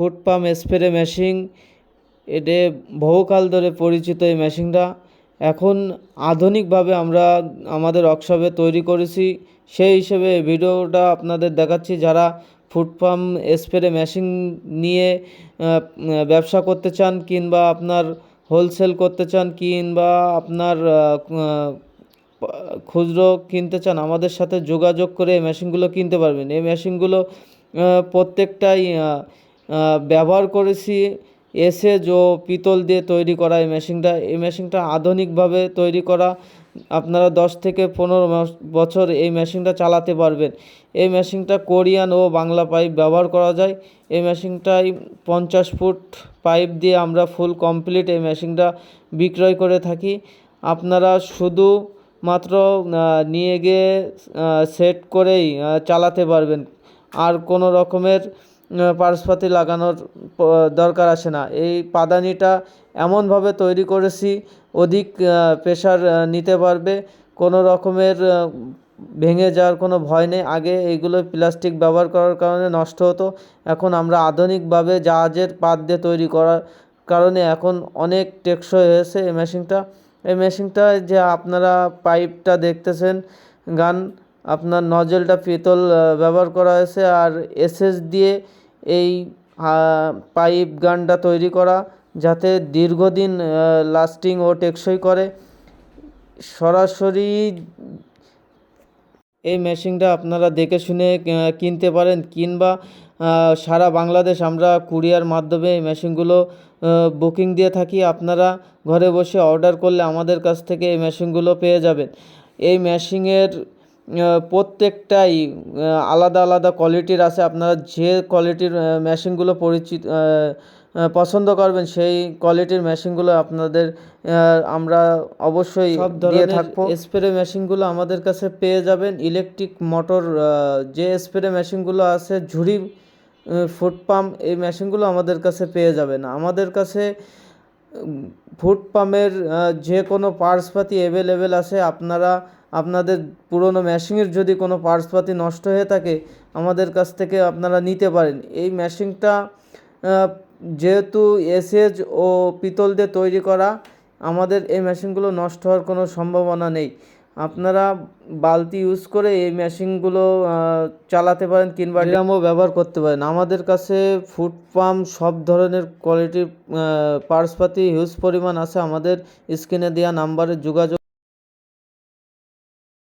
Food pump, spray machine এটি বহুকাল ধরে পরিচিত এই মেশিনটা। এখন আধুনিকভাবে আমরা আমাদের ওয়ার্কশপে তৈরি করেছি। সেই হিসেবে ভিডিওটা আপনাদের দেখাচ্ছি যারা ফুড পাম্প, স্প্রে মেশিন নিয়ে ব্যবসা করতে চান কিংবা আপনার হোলসেল করতে চান কিংবা আপনার খুচরো কিনতে চান, আমাদের সাথে যোগাযোগ করে এই মেশিনগুলো কিনতে পারবেন। এই মেশিনগুলো প্রত্যেকটাই ব্যবহার করেছি। এসএজ ও পিতল দিয়ে তৈরি করা এই মেশিনটা এই মেশিনটা আধুনিকভাবে তৈরি করা। আপনারা দশ থেকে পনেরো বছর এই মেশিনটা চালাতে পারবেন। এই মেশিনটা কোরিয়ান ও বাংলা পাইপ ব্যবহার করা যায়। এই মেশিনটাই পঞ্চাশ ফুট পাইপ দিয়ে আমরা ফুল কমপ্লিট এই মেশিনটা বিক্রয় করে থাকি। আপনারা শুধু মাত্র নিয়ে গিয়ে সেট করেই চালাতে পারবেন। আর কোনো রকমের পার্সপাতি লাগানোর দরকার আসে না। এই পাদানিটা এমনভাবে তৈরি করেছি, অধিক প্রেশার নিতে পারবে। কোনো রকমের ভেঙে যাওয়ার কোনো ভয় নেই। আগে এইগুলো প্লাস্টিক ব্যবহার করার কারণে নষ্ট হতো। এখন আমরা আধুনিকভাবে জাহাজের পাত দিয়ে তৈরি করার কারণে এখন অনেক টেকসই হয়েছে এই মেশিনটা। এই মেশিনটা যে আপনারা পাইপটা দেখতেছেন, গান, আপনার নজলটা পিতল ব্যবহার করা হয়েছে। আর এসএস দিয়ে এই পাইপ গানটা তৈরি করা যাতে দীর্ঘদিন লাস্টিং ও টেকসই করে। সরাসরি এই মেশিনটা আপনারা দেখে শুনে কিনতে পারেন কিংবা সারা বাংলাদেশ আমরা কুরিয়ার মাধ্যমে এই মেশিনগুলো বুকিং দিয়ে থাকি। আপনারা ঘরে বসে অর্ডার করলে আমাদের কাছ থেকে এই মেশিনগুলো পেয়ে যাবেন। এই মেশিনের প্রত্যেকটাই আলাদা আলাদা কোয়ালিটির আছে। আপনারা যে কোয়ালিটির মেশিনগুলো পরিচিত পছন্দ করবেন সেই কোয়ালিটির মেশিনগুলো আপনাদের আমরা অবশ্যই সব ধরনের থাকব। স্প্রে মেশিনগুলো আমাদের কাছে পেয়ে যাবেন। ইলেকট্রিক মোটর যে স্প্রে মেশিনগুলো আছে ঝুড়ি ফুড পাম্প এই মেশিনগুলো আমাদের কাছে পেয়ে যাবেন। আমাদের কাছে ফুড পাম্পের যে কোনো পার্টসপাতি অ্যাভেলেবেল আছে, আপনারা, আপনাদের পুরনো মেশিনের যদি কোনো পার্টসপাতি নষ্ট হয়ে থাকে, আমাদের কাছ থেকে আপনারা নিতে পারেন। এই মেশিনটা যেহেতু এসএজ ও পিতল দিয়ে তৈরি করা, আমাদের এই মেশিনগুলো নষ্ট হওয়ার কোনো সম্ভাবনা নেই। আপনারা বালতি ইউজ করে এই মেশিনগুলো চালাতে পারেন, কিংবা ড্রামও ব্যবহার করতে পারেন। আমাদের কাছে ফুড পাম্প সব ধরনের কোয়ালিটির পার্সপাতি হিউজ পরিমাণ আছে। আমাদের স্ক্রিনে দেওয়া নাম্বারে যোগাযোগ